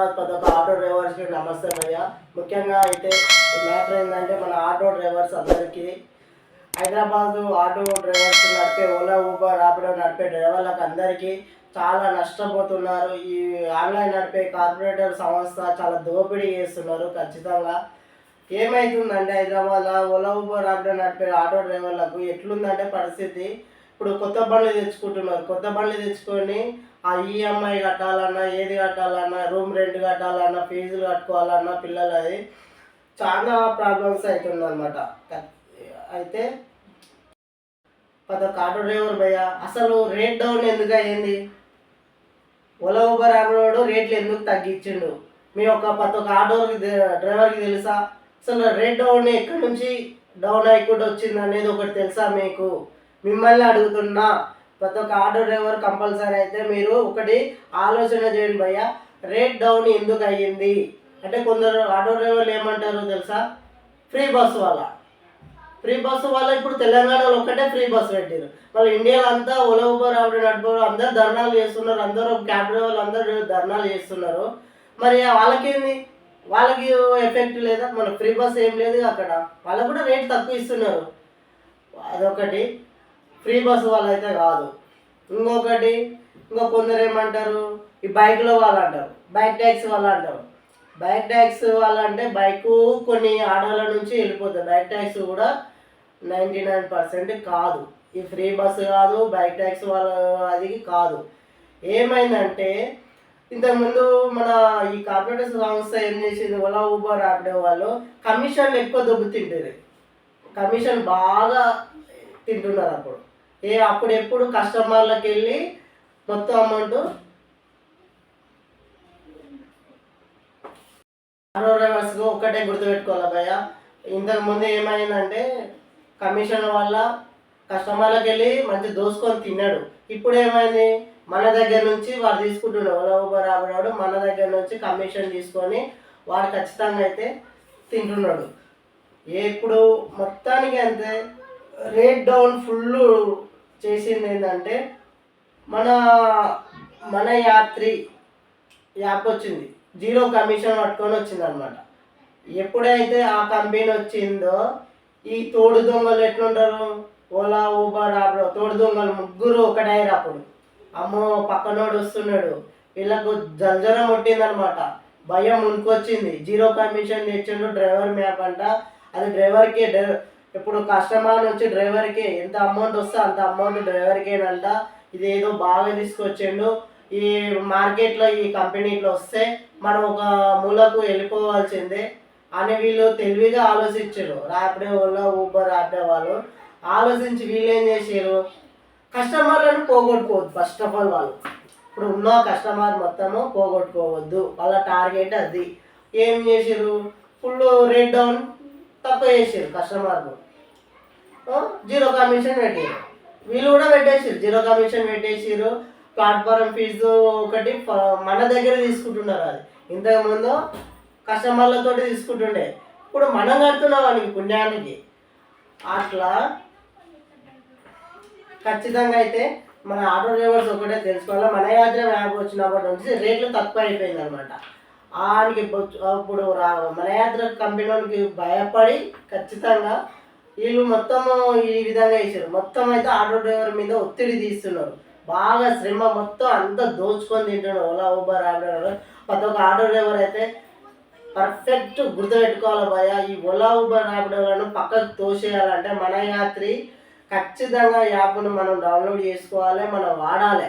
హైదరాబాద్ ప్రతి ఒక్క ఆటో డ్రైవర్స్కి నమస్తే భయ్య. ముఖ్యంగా అయితే మ్యాటర్ ఏంటంటే మన ఆటో డ్రైవర్స్ అందరికీ హైదరాబాద్ ఆటో డ్రైవర్స్ నడిపే ఓలా ఊబర్ ర్యాపిడో నడిపే డ్రైవర్లకు అందరికీ చాలా నష్టపోతున్నారు. ఈ ఆన్లైన్ నడిపే కార్పొరేటర్ సంస్థ చాలా దోపిడీ చేస్తున్నారు ఖచ్చితంగా. ఏమైతుందంటే హైదరాబాద్లో ఓలా ఊబర్ ర్యాపిడో నడిపే ఆటో డ్రైవర్లకు ఎట్లుందంటే పరిస్థితి? ఇప్పుడు కొత్త బండ్లు తెచ్చుకుంటున్నారు. కొత్త బండ్లు తెచ్చుకొని ఆ ఈఎంఐ కట్టాలన్నా ఏది కట్టాలన్నా రూమ్ రెంట్ కట్టాలన్నా ఫీజులు కట్టుకోవాలన్నా పిల్లలది చాలా ప్రాబ్లమ్స్ అవుతుంది అనమాట అయితే పద ఆటో డ్రైవర్ భయ అసలు రేట్ డౌన్ ఎందుకు అయ్యింది? ఓలా ఊబర్ ఆటోడు రేట్లు ఎందుకు తగ్గించిండు? మీ యొక్క ప్రతి ఒక్క ఆటో డ్రైవర్కి తెలుసా? అసలు రేట్ డౌన్ ఎక్కడి నుంచి డౌన్ అయికుండా వచ్చింది అనేది ఒకటి తెలుసా మీకు? మిమ్మల్ని అడుగుతున్నా. ప్రతి ఒక్క ఆటో డ్రైవర్ కంపల్సరీ అయితే మీరు ఒకటి ఆలోచన చేయండి భయ్య. రేట్ డౌన్ ఎందుకు అయ్యింది? అంటే కొందరు ఆటో డ్రైవర్లు ఏమంటారు తెలుసా? ఫ్రీ బస్సు వల్ల ఫ్రీ బస్సు వల్ల ఇప్పుడు తెలంగాణలో ఒక్కటే ఫ్రీ బస్సు పెట్టారు వాళ్ళు ఇండియాలో అంతా ఓలా ఊబర్ ఆవిడ నడుపుతారు అందరు ధర్నాలు చేస్తున్నారు. అందరూ క్యాబ్ డ్రైవర్లు అందరూ ధర్నాలు చేస్తున్నారు. మరి వాళ్ళకేంది? వాళ్ళకి ఎఫెక్ట్ లేదా? మన ఫ్రీ బస్ ఏం లేదు అక్కడ. వాళ్ళకు కూడా రేట్ తక్కువ ఇస్తున్నారు. అదొకటి. ఫ్రీ బస్సు వాళ్ళు అయితే కాదు. ఇంకొకటి ఇంకా కొందరు ఏమంటారు? ఈ బైక్లో వాళ్ళు అంటారు బైక్ ట్యాక్సీ వాళ్ళు అంటారు బైక్ ట్యాక్సీ వాళ్ళు అంటే బైక్ కొన్ని ఆటోల నుంచి వెళ్ళిపోతుంది బైక్ ట్యాక్సీ కూడా నైంటీ నైన్ పర్సెంట్ కాదు. ఈ ఫ్రీ బస్సు కాదు బైక్ ట్యాక్సీ వాళ్ళ అది కాదు. ఏమైందంటే ఇంతకుముందు మన ఈ కార్పొరేటర్ సంస్థ ఏం చేసింది? ఓలా ఊబర్ ఆపడే వాళ్ళు కమిషన్లు ఎక్కువ దొబ్బు తింటారు కమిషన్ బాగా తింటున్నారు అప్పుడు. ఏ అప్పుడెప్పుడు కస్టమర్లకు వెళ్ళి మొత్తం అమౌంట్ ఆటో డ్రైవర్స్ ఒక్కటే గుర్తుపెట్టుకోవాలి భయ్య? ఇంతకు ముందు ఏమైందంటే కమిషన్ వల్ల కస్టమర్లకు వెళ్ళి మంచి దోసుకొని తిన్నాడు. ఇప్పుడు ఏమైంది? మన దగ్గర నుంచి వాడు తీసుకుంటున్నాడు. ఓలా ఊబర్ రాబడాడు మన దగ్గర నుంచి కమిషన్ తీసుకొని వాడు ఖచ్చితంగా అయితే తింటున్నాడు. ఇప్పుడు మొత్తానికి అంతే. రేట్ డౌన్ ఫుల్ చేసింది ఏంటంటే మన మన యాత్రి యాప్ వచ్చింది. జీరో కమిషన్ పట్టుకొని వచ్చింది అనమాట ఎప్పుడైతే ఆ కంపెనీ వచ్చిందో ఈ తోడు దొంగలు ఎట్లుంటారు? ఓలా ఊబర్ ఆపో తోడు దొంగలు ముగ్గురు ఒకటైరు అప్పుడు అమ్మో పక్కనోడు వస్తున్నాడు. వీళ్ళకు జల్జరం కొట్టిందనమాట భయం ఉనికొచ్చింది. జీరో కమిషన్ తెచ్చిండు డ్రైవర్ మ్యాప్ అంట. అది డ్రైవర్కి ఇప్పుడు కస్టమర్ నుంచి డ్రైవర్కి ఎంత అమౌంట్ వస్తే అంత అమౌంట్ డ్రైవర్కేనంట. ఇది ఏదో బాగా తీసుకొచ్చిండు. ఈ మార్కెట్లో ఈ కంపెనీలో వస్తే మనం ఒక మూలకు వెళ్ళిపోవాల్సిందే అని వీళ్ళు తెలివిగా ఆలోచించారు ర్యాపిడో వాళ్ళు ఊబర్ ర్యాపిడో వాళ్ళు. ఆలోచించి వీళ్ళు ఏం చేసారు కస్టమర్లను పోగొట్టుకోవద్దు ఫస్ట్ ఆఫ్ ఆల్ వాళ్ళు. ఇప్పుడు ఉన్న కస్టమర్ మొత్తము పోగొట్టుకోవద్దు. వాళ్ళ టార్గెట్ అది. ఏం చేసారు ఫుల్ రేట్ డౌన్. తక్కువ చేసారు కస్టమర్కు జీరో కమిషన్ పెట్టారు వీళ్ళు కూడా పెట్టేసారు జీరో కమిషన్ పెట్టేసారు ప్లాట్ఫారం ఫీజు ఒకటి మన దగ్గర తీసుకుంటున్నారు అది. ఇంతకుముందు కస్టమర్లతో తీసుకుంటుండే. ఇప్పుడు మనం కడుతున్నాం వానికి పుణ్యానికి. అట్లా ఖచ్చితంగా అయితే మన ఆటో డ్రైవర్స్ ఒకటే తెలుసుకోవాలి? మన యాత్ర యాప్ వచ్చినప్పటి నుంచి రేట్లు తక్కువ అయిపోయింది అనమాట ఆనికి అప్పుడు రా మన యాత్ర కంపెనీకి భయపడి ఖచ్చితంగా వీళ్ళు మొత్తము ఈ విధంగా వేసారు మొత్తం అయితే ఆటో డ్రైవర్ మీద ఒత్తిడి తీస్తున్నారు. బాగా శ్రమ మొత్తం అంతా దోచుకొని తింటున్నారు. ఓలా ఊబర్ ఆటో ప్రతి ఒక్క ఆటో డ్రైవర్ అయితే పర్ఫెక్ట్ గుర్తుపెట్టుకోవాలి భయ ఈ ఓలా ఊబర్ యాప్లను పక్కకు తోసేయాలంటే మన యాత్రి ఖచ్చితంగా యాప్ను మనం డౌన్లోడ్ చేసుకోవాలి మనం వాడాలి.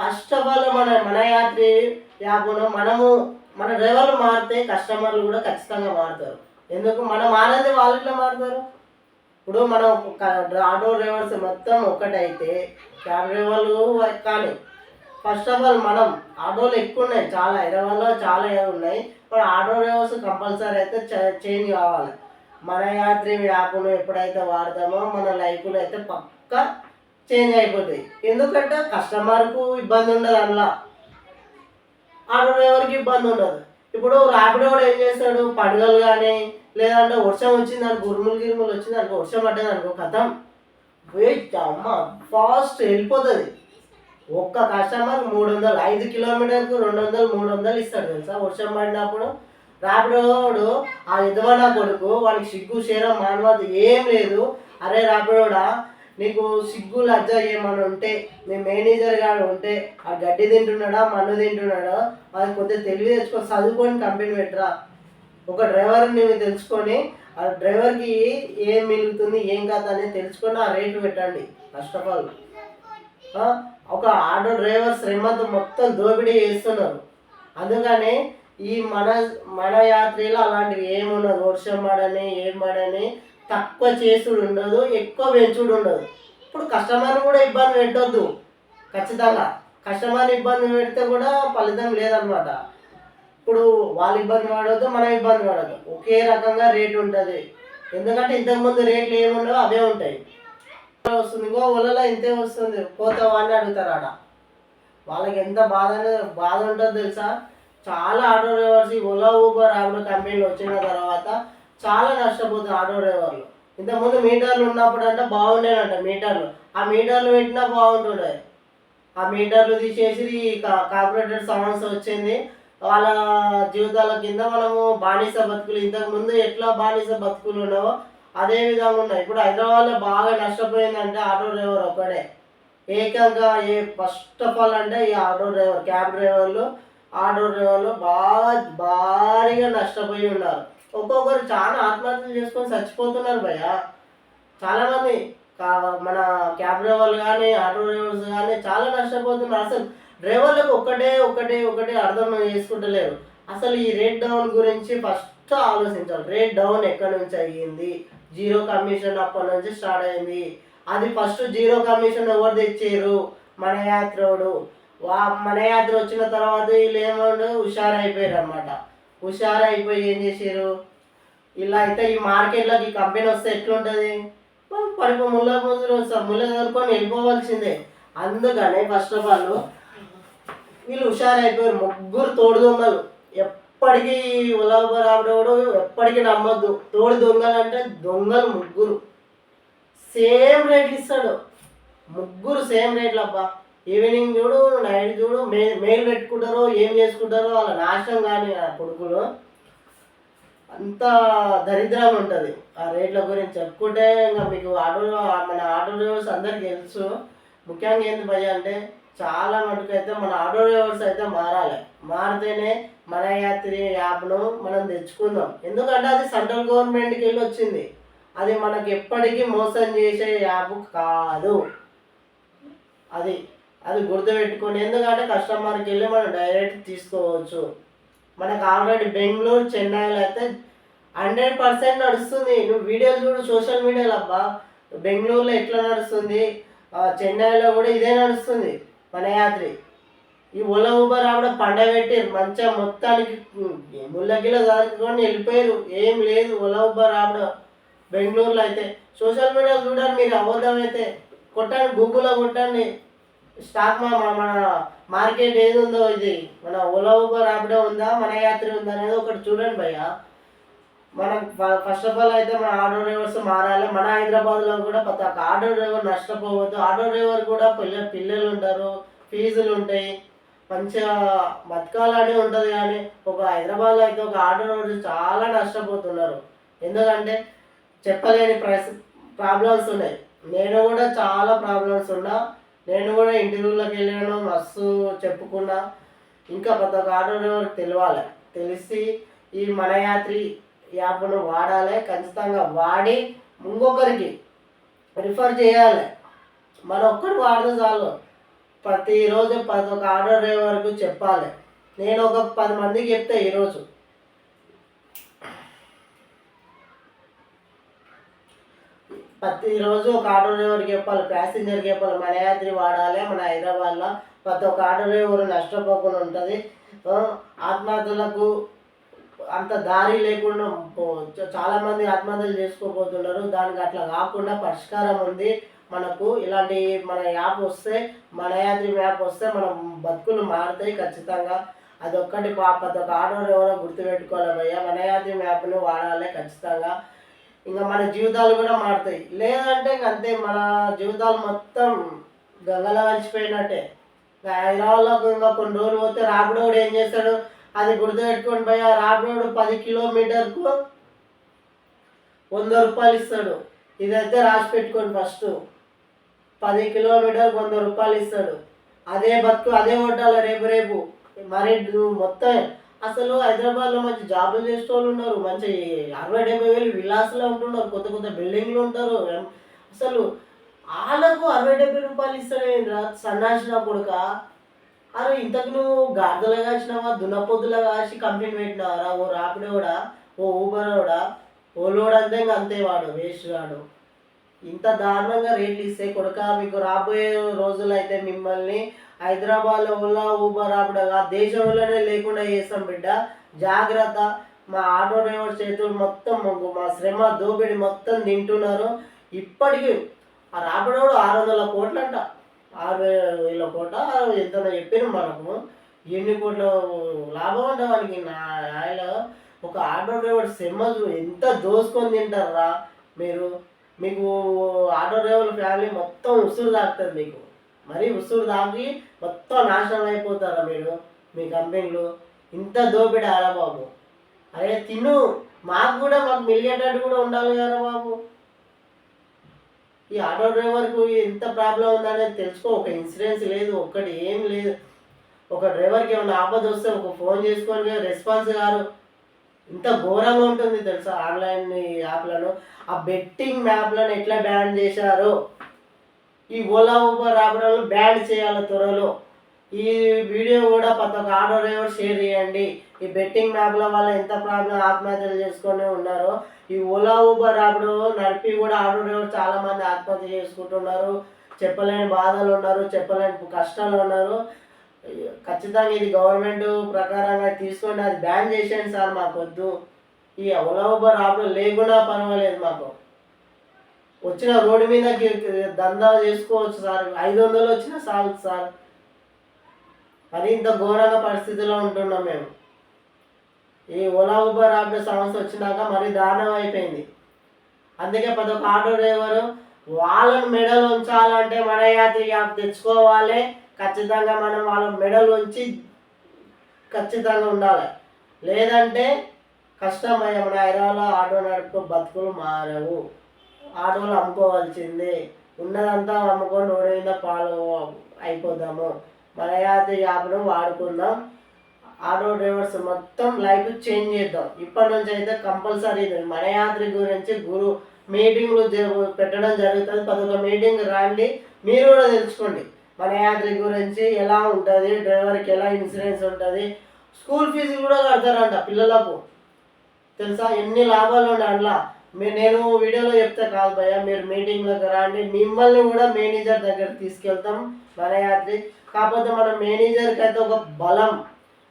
ఫస్ట్ ఆఫ్ ఆల్ మన మన యాత్రి యాప్ను మనము మన డ్రైవర్లు మారితే కస్టమర్లు కూడా ఖచ్చితంగా మారుతారు. ఎందుకు? మనం మారేది వాళ్ళు ఇట్లా మారుతారు? ఇప్పుడు మనం ఆటో డ్రైవర్స్ మొత్తం ఒక్కటైతే క్యాబ్ డ్రైవర్లు కానీ ఫస్ట్ ఆఫ్ ఆల్ మనం ఆటోలు ఎక్కువ ఉన్నాయి చాలా హైదరాబాద్లో చాలా ఉన్నాయి. మన ఆటో డ్రైవర్స్ కంపల్సరీ అయితే చేంజ్ కావాలి. మన యాత్రి యాప్ను ఎప్పుడైతే వాడతామో మన లైఫ్లో అయితే పక్క చేంజ్ అయిపోతాయి. ఎందుకంటే కస్టమర్కు ఇబ్బంది ఉండదు అందులో. అక్కడ ఎవరికి ఇబ్బంది ఉండదు. ఇప్పుడు రాపిడోడు కూడా ఏం చేస్తాడు? పండుగలు కానీ లేదంటే వర్షం వచ్చింది అనుకో ఉరుములు గిరుములు వచ్చింది అనుకో వర్షం పడ్డది అనుకో కథం. వెయిట్ అమ్మ ఫాస్ట్ వెళ్ళిపోతుంది. ఒక్క కస్టమర్ మూడు వందలు ఐదు కిలోమీటర్కు రెండు వందలు మూడు వందలు ఇస్తాడు తెలుసా? వర్షం పడినప్పుడు రాపిడోడు ఆ ఎదువన కొడుకు వాడికి సిగ్గు శరం మానవాది ఏం లేదు. అరే రాపిడోడా నీకు సిగ్గు లజ్జ ఏమని ఉంటే మీ మేనేజర్ గారు ఉంటే ఆ గడ్డి తింటున్నాడా మన్ను తింటున్నాడా అది కొద్దిగా తెలివి తెచ్చుకొని చదువుకొని కంపెనీ పెట్టరా. ఒక డ్రైవర్ నువ్వు తెలుసుకొని ఆ డ్రైవర్కి ఏం మిగులుతుంది ఏం కాదు అనేది తెలుసుకొని ఆ రేటు పెట్టండి ఫస్ట్ ఆఫ్ ఆల్ ఒక ఆటో డ్రైవర్ శ్రీమంత మొత్తం దోపిడీ చేస్తున్నారు. అందుకని ఈ మన మన యాత్రలో అలాంటివి ఏమున్నది? వర్షం పడని ఏం పడని తక్కువ చేసుడు ఉండదు ఎక్కువ పెంచుడు ఉండదు. ఇప్పుడు కస్టమర్ కూడా ఇబ్బంది పెట్టొద్దు. ఖచ్చితంగా. కస్టమర్ని ఇబ్బంది పెడితే కూడా ఫలితం లేదనమాట ఇప్పుడు వాళ్ళు ఇబ్బంది పడవద్దు మనం ఇబ్బంది పడదు ఒకే రకంగా రేట్ ఉంటుంది. ఎందుకంటే ఇంతకుముందు రేట్లు ఏముండవో అవే ఉంటాయి. వస్తుంది ఇంకో ఒలలో ఇంతే వస్తుంది. పోతావా అని అడుగుతారు ఆడ. వాళ్ళకి ఎంత బాధ బాధ ఉంటుందో తెలుసా? చాలా ఆటో డ్రైవర్స్ ఈ ఓలా ఊబర్ ఆటో కంపెనీలు వచ్చిన తర్వాత చాలా నష్టపోతుంది ఆటో డ్రైవర్లు. ఇంతకుముందు మీటర్లు ఉన్నప్పుడు అంటే బాగుండేనంట మీటర్లు. ఆ మీటర్లు పెట్టినా బాగుంటుండే. ఆ మీటర్లు తీసేసి కా- కార్పొరేటర్ సమస్య వచ్చింది. వాళ్ళ జీవితాల కింద మనము బానిస బతుకులు ఇంతకు ముందు ఎట్లా బానిస బతుకులు ఉన్నావో అదే విధంగా ఉన్నాయి. ఇప్పుడు హైదరాబాద్లో బాగా నష్టపోయిందంటే ఆటో డ్రైవర్ ఒక్కడే. ఏకంగా ఏ ఫస్ట్ ఆఫ్ ఆల్ అంటే ఈ ఆటో డ్రైవర్ క్యాబ్ డ్రైవర్లు ఆటో డ్రైవర్లు బాగా భారీగా నష్టపోయి ఉన్నారు. ఒక్కొక్కరు చాలా ఆత్మహత్యలు చేసుకొని చచ్చిపోతున్నారు భయ చాలామంది కా- మన క్యాబ్ డ్రైవర్లు కానీ ఆటో డ్రైవర్స్ కానీ చాలా నష్టపోతున్నారు. అసలు డ్రైవర్లకు ఒక్కటే ఒకటే ఒకటే అర్థం చేసుకుంటలేరు. అసలు ఈ రేట్ డౌన్ గురించి ఫస్ట్ ఆలోచించాలి. రేట్ డౌన్ ఎక్కడి నుంచి అయ్యింది? జీరో కమిషన్ అప్పటి నుంచి స్టార్ట్ అయింది. అది ఫస్ట్ జీరో కమిషన్ ఎవరు తెచ్చారు? మన యాత్రోడు వా మన యాత్ర వచ్చిన తర్వాత వీళ్ళు ఏమండు హుషారు అయిపోయారు అనమాట హుషారైపోయి ఏం చేసారు ఇలా అయితే ఈ మార్కెట్లోకి ఈ కంపెనీ వస్తే ఎట్లుంటుంది? పడిపో ముళ్ళ ముసురు ముళ్ళ దొరుకొని వెళ్ళిపోవాల్సిందే. అందుకనే ఫస్ట్ ఆఫ్ ఆల్ వీళ్ళు హుషారైపోయారు. ముగ్గురు తోడు దొంగలు. ఎప్పటికీ ఉలవరాబడోడు ఎప్పటికీ నమ్మొద్దు. తోడు దొంగలు అంటే దొంగలు ముగ్గురు. సేమ్ రేట్లు ఇస్తాడు. ముగ్గురు సేమ్ రేట్లు అబ్బా ఈవినింగ్ చూడు నైట్ చూడు మే మెయిల్ పెట్టుకుంటారో ఏం చేసుకుంటారో వాళ్ళ నాశనం కానీ ఆ కొడుకులు. అంత దరిద్రం ఉంటుంది ఆ రేట్ల గురించి చెప్పుకుంటే ఇంకా మీకు ఆటో మన ఆటో డ్రైవర్స్ అందరికీ తెలుసు. ముఖ్యంగా ఏంది భయ అంటే చాలా మటుకు అయితే మన ఆటో డ్రైవర్స్ అయితే మారాలి. మారితేనే మన యాత్రి యాప్ను మనం తెచ్చుకుందాం. ఎందుకంటే అది సెంట్రల్ గవర్నమెంట్కి వెళ్ళి వచ్చింది. అది మనకి ఎప్పటికీ మోసం చేసే యాప్ కాదు. అది అది గుర్తుపెట్టుకోండి. ఎందుకంటే కస్టమర్కి వెళ్ళి మనం డైరెక్ట్ తీసుకోవచ్చు. మనకు ఆల్రెడీ బెంగళూరు చెన్నైలో అయితే హండ్రెడ్ పర్సెంట్ నడుస్తుంది. నువ్వు వీడియోలు చూడు సోషల్ మీడియాలో అబ్బా! బెంగళూరులో ఎట్లా నడుస్తుంది? చెన్నైలో కూడా ఇదే నడుస్తుంది మనయాత్రి ఈ ఓలా ఊబర్ ఆవిడ పండగ పెట్టారు మంచిగా మొత్తానికి ముళ్ళకిలో దాచుకొని వెళ్ళిపోయారు. ఏం లేదు ఓలా ఊబర్ ఆవిడ బెంగళూరులో అయితే. సోషల్ మీడియాలో చూడండి మీరు అబద్ధం అయితే కొట్టండి గూగుల్లో కొట్టండి. స్టాక్ మన- మన మార్కెట్ ఏది ఉందో ఇది. మన ఓలా ఊబర్ ఆపిడే ఉందా? మన యాత్ర ఉందా అనేది ఒకటి చూడండి భయ్య. మనం ఫస్ట్ ఆఫ్ ఆల్ అయితే మన ఆటో డ్రైవర్స్ మారాలి. మన హైదరాబాద్లో కూడా ప్రతి ఒక్క ఆటో డ్రైవర్ నష్టపోవద్దు. ఆటో డ్రైవర్ కూడా పిల్ల పిల్లలు ఉంటారు ఫీజులు ఉంటాయి. మంచిగా బతకాలని ఉంటుంది కానీ ఒక హైదరాబాద్లో అయితే ఒక ఆటో డ్రైవర్ చాలా నష్టపోతున్నారు. ఎందుకంటే చెప్పలేని ప్రాబ్లమ్స్ ఉన్నాయి. నేను కూడా చాలా ప్రాబ్లమ్స్ ఉన్నా. నేను కూడా ఇంటర్వ్యూలోకి వెళ్ళాను మస్తు చెప్పుకున్నా. ఇంకా ప్రతి ఒక్క ఆటో డ్రైవర్కి తెలియాలి తెలిసి ఈ మనయాత్రి యాప్ను వాడాలి ఖచ్చితంగా వాడి ఇంకొకరికి రిఫర్ చేయాలి. మన ఒక్కటి వాడితే చాలు. ప్రతిరోజు ప్రతి ఒక్క ఆటో డ్రైవర్కు చెప్పాలి. నేను ఒక పది మందికి చెప్తే ఈరోజు. ప్రతిరోజు ఒక ఆటో డ్రైవర్కి చెప్పాలి ప్యాసింజర్కి చెప్పాలి మన యాత్రి వాడాలి మన హైదరాబాద్లో ప్రతి ఒక్క ఆటో డ్రైవర్ నష్టపోకుండా ఉంటుంది. ఆత్మహత్యలకు అంత దారి లేకుండా పో- చ- ఆత్మహత్యలు చేసుకోబోతున్నారు. దానికి అట్లా కాకుండా పరిష్కారం ఉంది. మనకు ఇలాంటి మన యాప్ వస్తే మన యాత్రి యాప్ వస్తే మన బతుకులు మారుతాయి ఖచ్చితంగా. అదొక్కటి పా ప్రతి ఒక్క ఆటో ఎవరో గుర్తుపెట్టుకోవాలి భయ్య మన యాత్రి యాప్ను వాడాలి ఖచ్చితంగా. ఇంకా మన జీవితాలు కూడా మారుతాయి. లేదంటే ఇంక అంతే మన జీవితాలు మొత్తం గంగలో కలిసిపోయినట్టే ఇంకా హైదరాబాద్లో ఇంకా కొన్ని రోజులు పోతే రాబడోడు ఏం చేస్తాడు? అది గుర్తుపెట్టుకొని పోయి ఆ రాబడోడు పది కిలోమీటర్కు వంద రూపాయలు ఇస్తాడు. ఇదైతే రాసి పెట్టుకోండి ఫస్ట్. పది కిలోమీటర్ వంద రూపాయలు ఇస్తాడు. అదే బతుకు అదే కొట్టాలి రేపు రేపు. మరి మొత్తం అసలు హైదరాబాద్లో మంచి జాబులు చేసే వాళ్ళు ఉన్నారు. మంచి అరవై డెబ్బై వేలు విలాసులో ఉంటున్నారు. కొత్త కొత్త బిల్డింగ్లు ఉంటారు. అసలు వాళ్ళకు అరవై డెబ్బై రూపాయలు ఇస్తాడేంద్రా సన్నాసిన కొడుక? అరే ఇంతకు నువ్వు గాడిదలు కాసినావా? దున్నపోతులా కాసి కంప్లైంట్ పెట్టినావరా? ఓ రాపిడోడా? ఓ ఊబర్ కూడా లోడ్ అంతే అంతే వాడు వేస్ట్ వాడు. ఇంత దారుణంగా రేట్లు ఇస్తే కొడుక మీకు రాబోయే రోజులు అయితే మిమ్మల్ని హైదరాబాద్లో ఓలా ఊబర్ ఆపడగా దేశంలోనే లేకుండా చేస్తాం బిడ్డ. జాగ్రత్త. మా ఆటో డ్రైవర్ చేతులు మొత్తం మాకు మా శ్రమ దోపిడి మొత్తం తింటున్నారు. ఇప్పటికీ ఆ రాబడోడు ఆరు వందల కోట్లంట. ఆరు వేల కోట ఎంత చెప్పిన మనకు. ఎన్ని కోట్ల లాభం అంట మనకి నా ఆయన ఒక ఆటో డ్రైవర్ శ్రమ ఎంత దోసుకొని తింటారా మీరు? మీకు ఆటో డ్రైవర్ ఫ్యామిలీ మొత్తం ఉసురు తాకుతుంది మీకు. మరి ఉసురు తాగి మొత్తం నాశనం అయిపోతారా మీరు? మీ కంపెనీలు? ఇంత దోపిడి ఆరా బాబు? అరే తిను. మాకు కూడా మాకు మిలిగేటట్టు కూడా ఉండాలి కదా బాబు. ఈ ఆటో డ్రైవర్కు ఎంత ప్రాబ్లం ఉందనేది తెలుసుకో. ఒక ఇన్సూరెన్స్ లేదు ఒక్కటి ఏం లేదు. ఒక డ్రైవర్కి ఏమైనా ఆపద వస్తే ఒక ఫోన్ చేసుకొని రెస్పాన్స్ కారు ఇంత ఘోరంగా ఉంటుంది తెలుసా ఆన్లైన్ యాప్లను? ఆ బెట్టింగ్ మ్యాప్లను ఎట్లా బ్యాన్ చేశారో? ఈ ఓలా ఊబర్ యాప్లను బ్యాన్ చేయాలి త్వరలో. ఈ వీడియో కూడా ప్రతి ఒక్క ఆటో డ్రైవర్ షేర్ చేయండి. ఈ బెట్టింగ్ మ్యాప్ల వల్ల ఎంత ప్రాబ్లం ఆత్మహత్యలు చేసుకొని ఉన్నారో. ఈ ఓలా ఊబర్ యాప్లు నడిపి కూడా ఆటో డ్రైవర్ చాలామంది ఆత్మహత్య చేసుకుంటున్నారు. చెప్పలేని బాధలు ఉన్నారు చెప్పలేని కష్టాలు ఉన్నారు. ఖచ్చితంగా ఇది గవర్నమెంట్ ప్రకారంగా తీసుకొని అది బ్యాన్ చేసేయండి సార్ మాకొద్దు. ఈ ఓలా ఊబర్ ఆపడం లేకుండా పర్వాలేదు మాకు. వచ్చిన రోడ్డు మీద దందా చేసుకోవచ్చు సార్. ఐదు వందలు వచ్చినా చాలు సార్. మరి ఇంత ఘోరంగా పరిస్థితిలో ఉంటున్నాం మేము. ఈ ఓలా ఊబర్ యాప్ సమస్య వచ్చినాక మరీ దారుణం అయిపోయింది. అందుకే ప్రతి ఒక్క ఆటో డ్రైవరు వాళ్ళని మెడలు ఉంచాలంటే మన యాత్రి యాప్ తెచ్చుకోవాలి. ఖచ్చితంగా మనం వాళ్ళ మెడలు ఉంచి ఖచ్చితంగా ఉండాలి. లేదంటే కష్టమయ్యా మన హైదరాబాద్లో ఆటో నడుపు బతుకులు మారవు. ఆటోలు అమ్ముకోవాల్సిందే. ఉన్నదంతా అమ్ముకొని రోడ్డు మీద పాలు అయిపోదాము. మన యాప్ను వాడుకుందాం. ఆటో డ్రైవర్స్ మొత్తం లైఫ్ చేంజ్ చేద్దాం. ఇప్పటి నుంచి అయితే కంపల్సరీ మనయాత్రి గురించి గురు మీటింగ్లు పెట్టడం జరుగుతుంది. పదొక మీటింగ్ రాండి. మీరు కూడా తెలుసుకోండి. మనయాత్రి గురించి ఎలా ఉంటుంది డ్రైవర్కి ఎలా ఇన్సూరెన్స్ ఉంటుంది. స్కూల్ ఫీజు కూడా కడతారంట పిల్లలకు. తెలుసా? ఎన్ని లాభాలు ఉన్నాయి అందులో? మీ నేను వీడియోలో చెప్తే కాదు భయ్య మీరు మీటింగ్లోకి రండి. మిమ్మల్ని కూడా మేనేజర్ దగ్గర తీసుకెళ్తాం మన యాత్రి కాకపోతే మన మేనేజర్కి అయితే ఒక బలం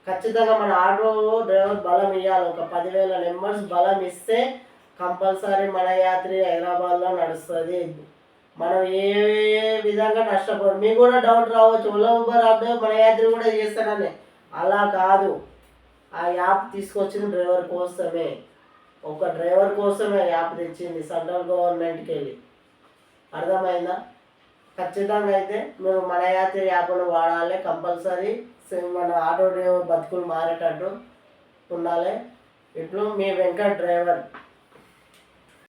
ఖచ్చితంగా మన ఆటో డ్రైవర్ బలం ఇవ్వాలి ఒక పదివేల నెంబర్స్ బలం ఇస్తే కంపల్సరీ మన యాత్రి హైదరాబాద్లో నడుస్తుంది. మనం ఏ విధంగా నష్టపోదు మీకు కూడా డౌట్ రావచ్చు. ఓలా ఊబర్ ఆటో మన యాత్రి కూడా చేస్తానని అలా కాదు. ఆ యాప్ తీసుకొచ్చిన డ్రైవర్ కోసమే. ఒక డ్రైవర్ కోసమే యాప్ తెచ్చింది సెంట్రల్ గవర్నమెంట్కి వెళ్ళి అర్థమైందా? ఖచ్చితంగా అయితే మేము మన యాత్రి యాప్ను వాడాలి కంపల్సరీ మన ఆటో డ్రైవర్ బతుకులు మారేటట్టు ఉండాలి. ఇట్లు మీ వెంకట్ డ్రైవర్